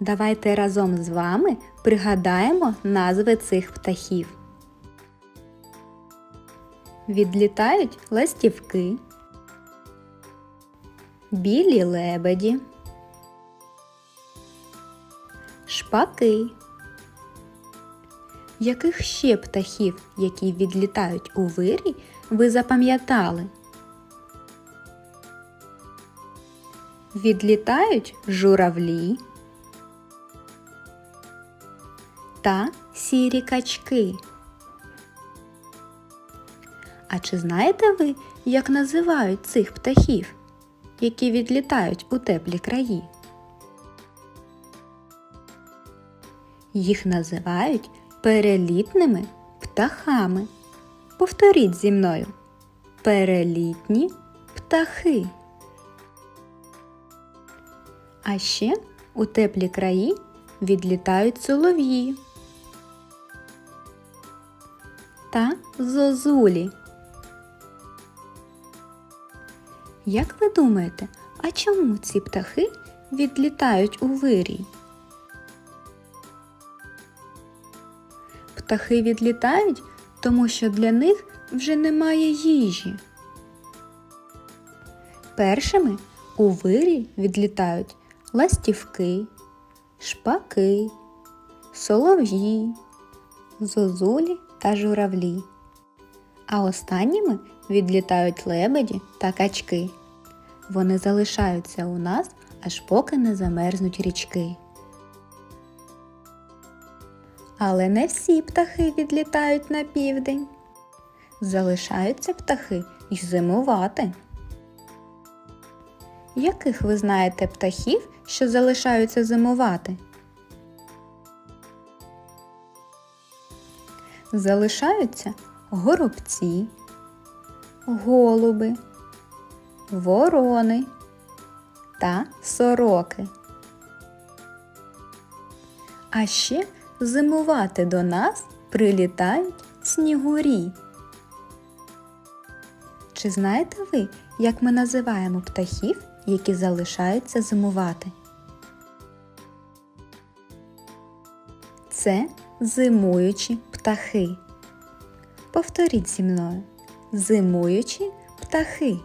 Давайте разом з вами пригадаємо назви цих птахів. Відлітають ластівки, білі лебеді, шпаки. Яких ще птахів, які відлітають у вирій, ви запам'ятали? Відлітають журавлі та сірі качки. А чи знаєте ви, як називають цих птахів, які відлітають у теплі краї? Їх називають перелітними птахами. Повторіть зі мною. Перелітні птахи. А ще у теплі краї відлітають солов'ї та зозулі. Як ви думаєте, а чому ці птахи відлітають у вирій? Птахи відлітають, тому що для них вже немає їжі. Першими у вирій відлітають ластівки, шпаки, солов'ї, зозулі та журавлі. А останніми відлітають лебеді та качки. Вони залишаються у нас, аж поки не замерзнуть річки. Але не всі птахи відлітають на південь. Залишаються птахи й зимувати. Яких ви знаєте птахів, що залишаються зимувати? Залишаються горобці, голуби, ворони та сороки. А ще зимувати до нас прилітають снігурі. Чи знаєте ви, як ми називаємо птахів, які залишаються зимувати? Це зимуючі птахи. Повторіть зі мною. Зимуючі птахи.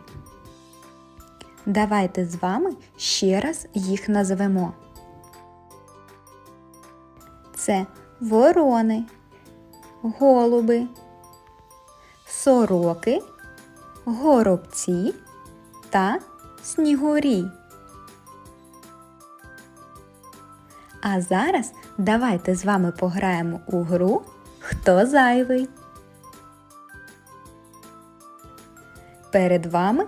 Давайте з вами ще раз їх назвемо. Це ворони, голуби, сороки, горобці та снігурі. А зараз давайте з вами пограємо у гру Хто зайвий. Перед вами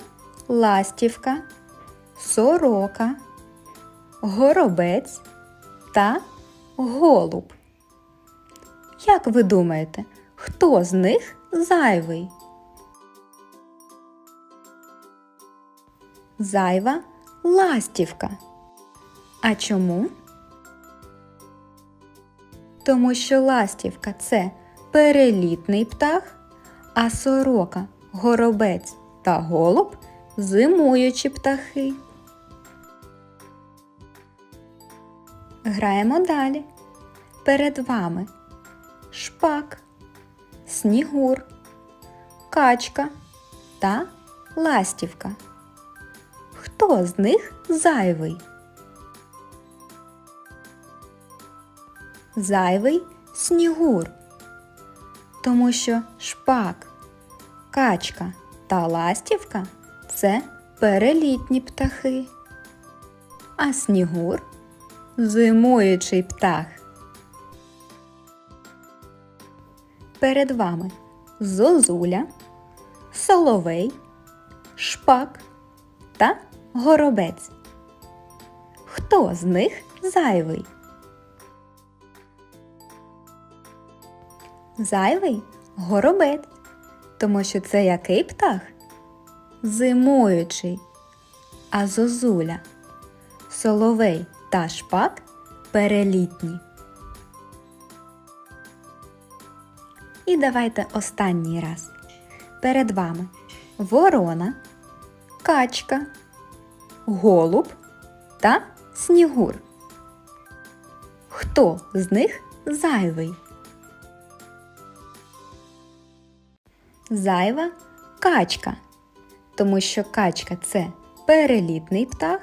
ластівка, сорока, горобець та голуб. Як ви думаєте, хто з них зайвий? Зайва ластівка. А чому? Тому що ластівка це перелітний птах, а сорока, горобець та голуб зимуючі птахи. Граємо далі. Перед вами шпак, снігур, качка та ластівка. Хто з них зайвий? Зайвий снігур, тому що шпак, качка та ластівка це перелітні птахи, а снігур зимуючий птах. Перед вами зозуля, соловей, шпак та горобець. Хто з них зайвий? Зайвий горобець, тому що це який птах? Зимуючий. А зозуля, соловей та шпак перелітні. І давайте останній раз. Перед вами ворона, качка, голуб та снігур. Хто з них зайвий? Зайва качка, тому що качка це перелітний птах,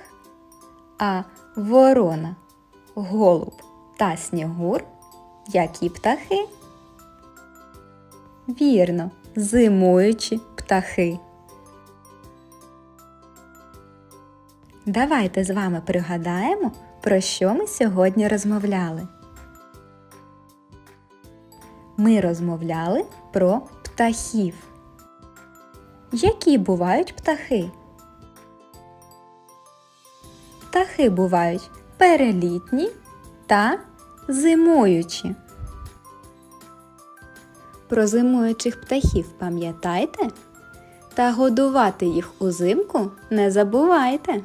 а ворона, голуб та снігур які птахи? Вірно, зимуючі птахи. Давайте з вами пригадаємо, про що ми сьогодні розмовляли. Ми розмовляли про птахів. Які бувають птахи? Птахи бувають перелітні та зимуючі. Про зимуючих птахів пам'ятайте та годувати їх узимку не забувайте.